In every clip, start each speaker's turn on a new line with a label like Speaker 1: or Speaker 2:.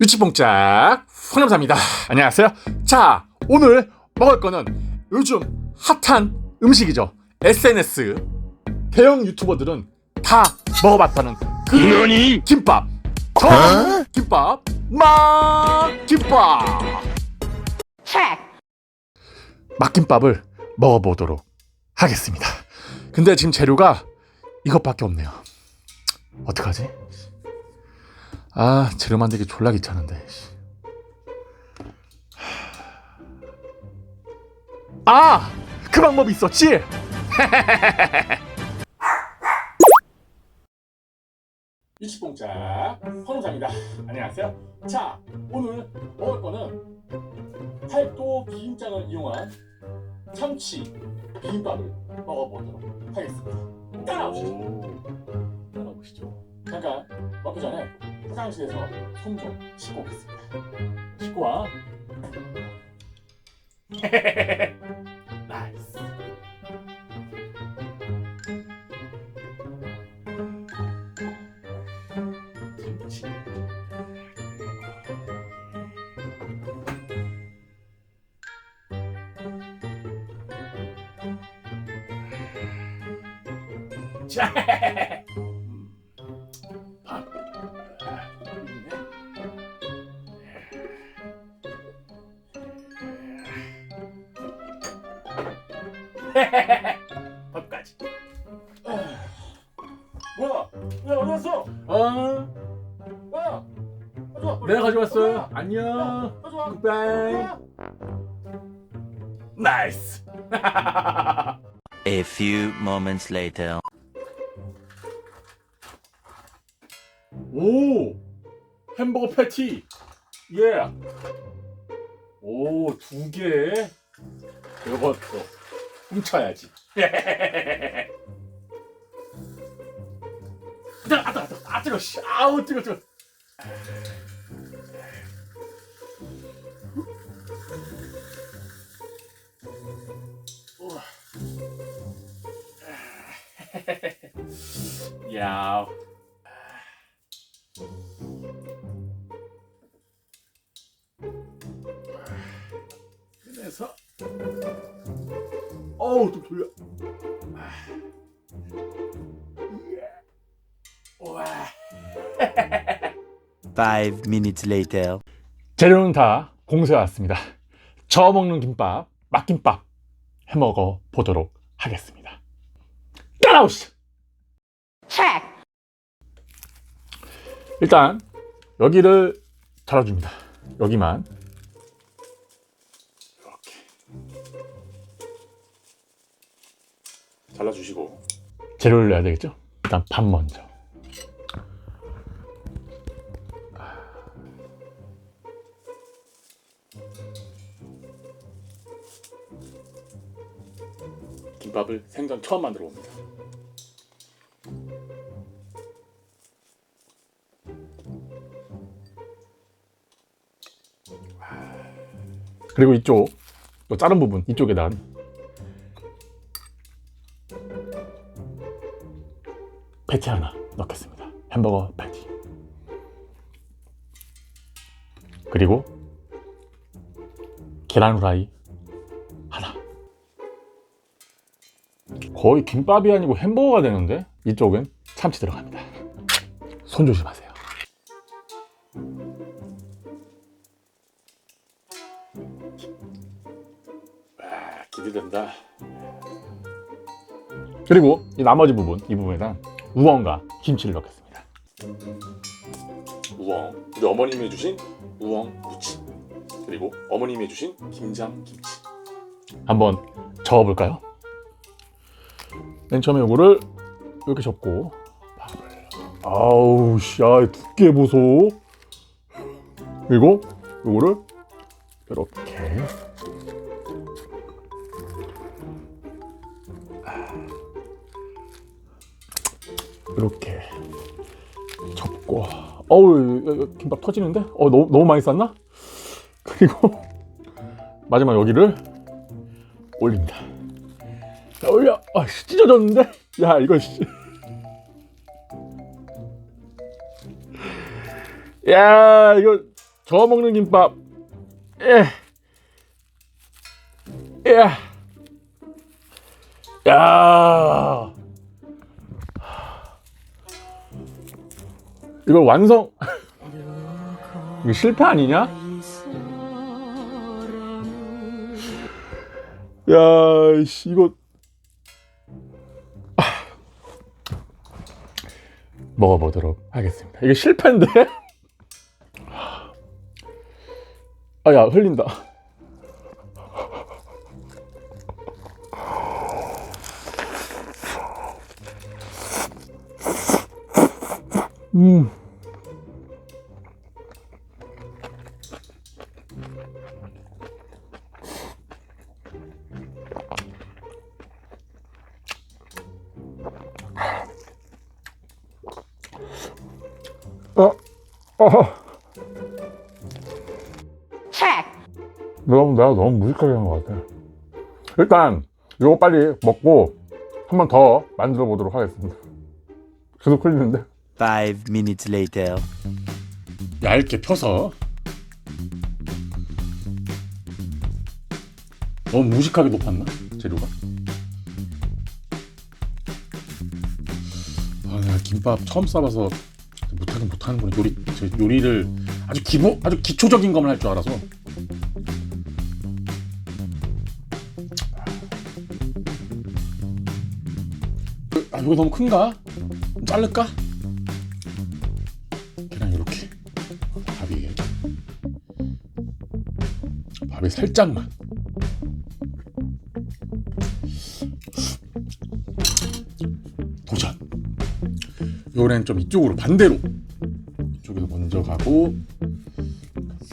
Speaker 1: 유치뽕짝 황남사입니다. 안녕하세요. 자, 오늘 먹을 거는 요즘 핫한 음식이죠. SNS 대형 유튜버들은 다 먹어봤다는 그? 김밥. 저 김밥 막 김밥. 막김밥을 먹어보도록 하겠습니다. 근데 지금 재료가 이것밖에 없네요. 어떡하지? 아 재료 만들기 졸라 귀찮은데. 씨. 아! 그 방법이 있었지? 유치뽕짝 황우사입니다. 안녕하세요. 자, 오늘 먹을 거는 팔도 비빔장을 이용한 참치 비빔밥을 먹어보도록 하겠습니다. 따라오시죠. 따라오시죠. 잠깐 먹기 전에 화장실에서 손 좀 씻고 오겠습니다. 씻고 와. 나이스. 김치. 자.
Speaker 2: 내가 가져왔어. 안녕. 굿바이.
Speaker 1: 나이스.
Speaker 3: A few moments later.
Speaker 2: 오, 햄버거 패티. 예. 오, 두 개. 이것도 훔쳐야지. 아, 뜨거, 아, 뜨거, 아, 뜨거, 씨. 아우, 뜨거, 뜨거. 야. 그래서 어우 좀 돌려
Speaker 3: Five minutes later.
Speaker 1: 재료는 다 공수해 왔습니다. 저어 먹는 김밥, 막김밥 해 먹어 보도록 하겠습니다. 따라오시죠. 일단 여기를 잘라줍니다. 여기만 이렇게 잘라주시고 재료를 넣어야 되겠죠? 일단 밥 먼저. 김밥을 생전 처음 만들어 봅니다. 그리고 이쪽 또 자른 부분 이쪽에다 패티 하나 넣겠습니다. 햄버거 패티. 그리고 계란 후라이 하나. 거의 김밥이 아니고 햄버거가 되는데 이쪽은 참치 들어갑니다. 손 조심하세요. 그리고 이 나머지 부분 이 부분에다 우엉과 김치를 넣겠습니다. 우엉. 우리 어머님이 해주신 우엉 무침. 그리고 어머님이 해주신 김장 김치. 한번 저어볼까요? 맨 처음에 이거를 이렇게 접고 아우 씨야 두께 보소. 그리고 이거를 이렇게 이렇게 접고 어우 야, 야, 김밥 터지는데? 어 너무, 너무 많이 쌌나? 그리고 마지막 여기를 올립니다 자 올려 아 씨, 찢어졌는데? 야 이거 씨. 야 이거 저어 먹는 김밥. 예. 예. 야. 이걸 완성. 이거 실패 아니냐? 야, 씨, 이거 아. 먹어보도록 하겠습니다. 이게 실패인데? 아, 야, 흘린다. 음. 어. 너무 내가 너무 무식하게 한 것 같아. 일단 이거 빨리 먹고 한 번 더 만들어 보도록 하겠습니다. 계속 흘리는데.
Speaker 3: Five minutes later.
Speaker 1: 얇게 펴서 너무 무식하게 높았나 재료가? 아 내가 김밥 처음 싸봐서 못 하긴 못하는구나. 요리 저 요리를 아주 기본 아주 기초적인 것만 할 줄 알아서. 아 이거 너무 큰가? 좀 자를까? 그냥 이렇게. 밥 위에 밥에 살짝만. 도전. 요번엔 좀 이쪽으로 반대로 이쪽에서 먼저 가고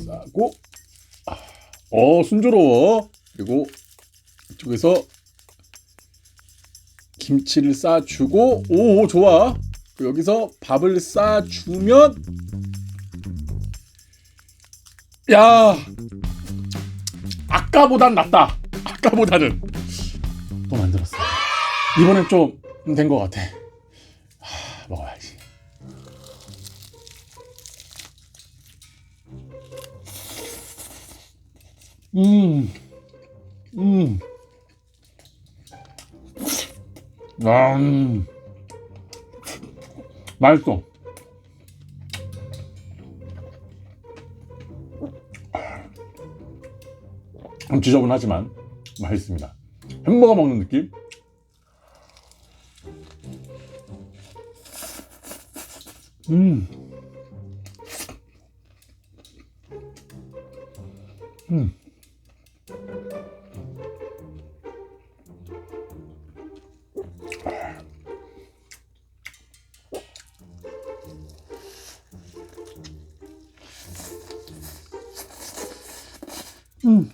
Speaker 1: 싸고 아, 어 순조로워. 그리고 이쪽에서 김치를 싸주고 오 좋아. 여기서 밥을 싸주면 야 아까보단 낫다. 아까보다는. 또 만들었어. 이번엔 좀 된 것 같아 음, 음, 아, 음. 맛있어. 좀 지저분하지만 맛있습니다. 햄버거 먹는 느낌? 음. 음. 음.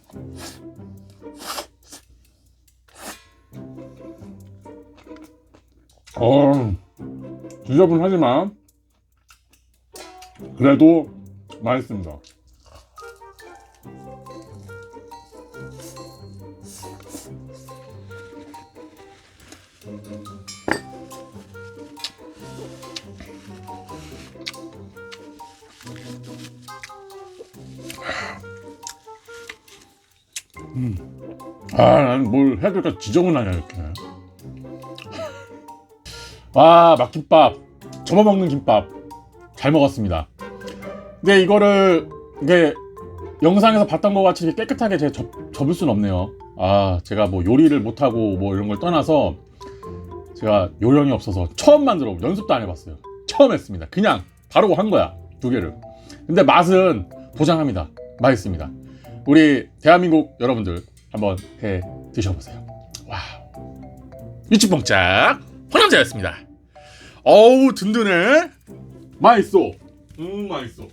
Speaker 1: 어, 지저분하지만 그래도 맛있습니다. 아, 난 뭘 해야 될까 지저분하냐, 이렇게. 아, 막김밥. 접어먹는 김밥. 잘 먹었습니다. 근데 이거를, 이게, 영상에서 봤던 것 같이 깨끗하게 제가 접, 접을 수는 없네요. 아, 제가 뭐 요리를 못하고 뭐 이런 걸 떠나서, 제가 요령이 없어서 처음 만들어, 연습도 안 해봤어요. 처음 했습니다. 그냥, 바로 한 거야. 두 개를. 근데 맛은 보장합니다. 맛있습니다. 우리 대한민국 여러분들 한번 해 드셔보세요. 와우. 유치뽕짝 호남자였습니다. 어우 든든해. 맛있어. 음 맛있어.